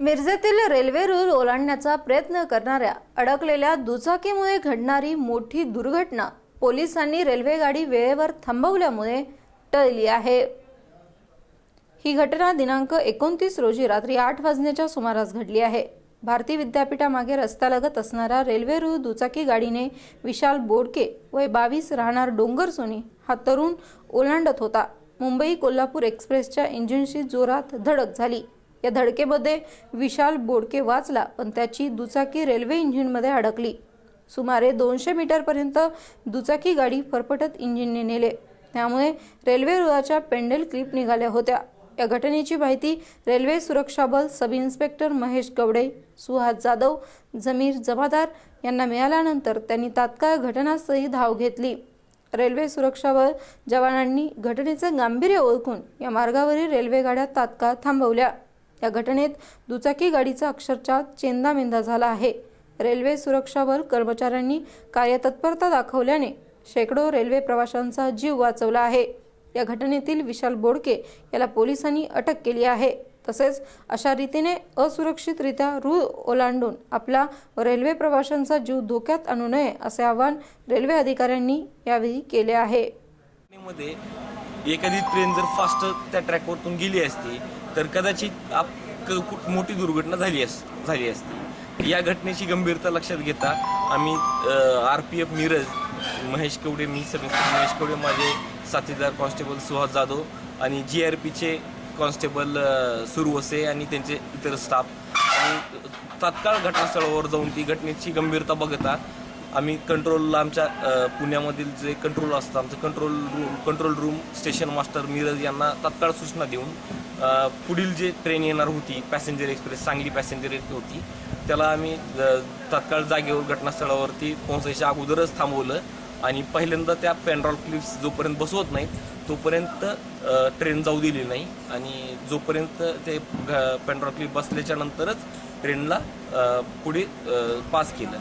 मिरजेतील रेल्वे रूळ ओलांडण्याचा प्रयत्न करणाऱ्या अडकलेल्या दुचाकीमुळे घडणारी मोठी दुर्घटना पोलिसांनी रेल्वेगाडी वेळेवर थांबवल्यामुळे टळली आहे. ही घटना दिनांक एकोणतीस रोजी रात्री आठ वाजण्याच्या सुमारास घडली आहे. भारती विद्यापीठामागे रस्त्यालगत असणाऱ्या रेल्वे रूळ दुचाकी गाडीने विशाल बोडके वय बावीस राहणार डोंगर सोनी हा तरुण ओलांडत होता. मुंबई कोल्हापूर एक्सप्रेसच्या इंजिनशी जोरात धडक झाली. या धडकेमध्ये विशाल बोडके वाचला पण त्याची दुचाकी रेल्वे इंजिनमध्ये अडकली. सुमारे दोनशे मीटरपर्यंत दुचाकी गाडी फरफटत इंजिनने नेले. त्यामुळे रेल्वे रुळाच्या पेंडेल क्लिप निघाल्या होत्या. या घटनेची माहिती रेल्वे सुरक्षा बल सब इन्स्पेक्टर महेश गवडे सुहास जाधव जमीर जमादार यांना मिळाल्यानंतर त्यांनी तात्काळ घटनास्थळी धाव घेतली. रेल्वे सुरक्षा बल जवानांनी घटनेचं गांभीर्य ओळखून या मार्गावरील रेल्वे गाड्या तात्काळ थांबवल्या. या घटनेत दुचाकी गाडीचा अक्षरशः चेंदामेंदा झाला आहे. रेल्वे सुरक्षा बल कर्मचाऱ्यांनी कार्यतत्परता दाखवल्याने शेकडो रेल्वे प्रवाशांचा जीव वाचवला आहे. या घटनेतील विशाल बोडके याला पोलिसांनी अटक केली आहे. तसेच अशा रीतीने असुरक्षितरित्या रूळ ओलांडून आपला व रेल्वे प्रवाशांचा जीव धोक्यात आणू नये असे आवाहन रेल्वे अधिकाऱ्यांनी यावेळी केले आहे. मध्ये एखादी ट्रेन जर फास्ट त्या ट्रॅकवरतून गेली असती तर कदाचित आप क- खूप मोठी दुर्घटना झाली अस झाली असती. या घटनेची गंभीरता लक्षात घेता आम्ही R P F Miraj Mahesh Kawade मी सब महेश कवडे माझे साथीदार कॉन्स्टेबल सुहास जाधव आणि जी आर पीचे कॉन्स्टेबल सुरवसे आणि त्यांचे इतर स्टाफ. आणि तात्काळ घटनास्थळावर जाऊन ती घटनेची गंभीरता बघता आम्ही कंट्रोलला आमच्या पुण्यामधील जे कंट्रोल असतं आमचं control room control room station master Miraj यांना तात्काळ सूचना देऊन पुढील जे ट्रेन येणार होती पॅसेंजर एक्सप्रेस सांगली पॅसेंजर होती त्याला आम्ही तत्काळ तात्काळ जागेवर घटनास्थळावरती पोहोचायच्या अगोदरच थांबवलं आणि पहिल्यांदा त्या पेनड्रॉल क्लिप्स जोपर्यंत बसवत नाहीत तोपर्यंत ट्रेन जाऊ दिली नाही आणि जोपर्यंत ते पेंड्रॉल क्लिप बसल्याच्या नंतरच ट्रेनला पुढे पास केलं.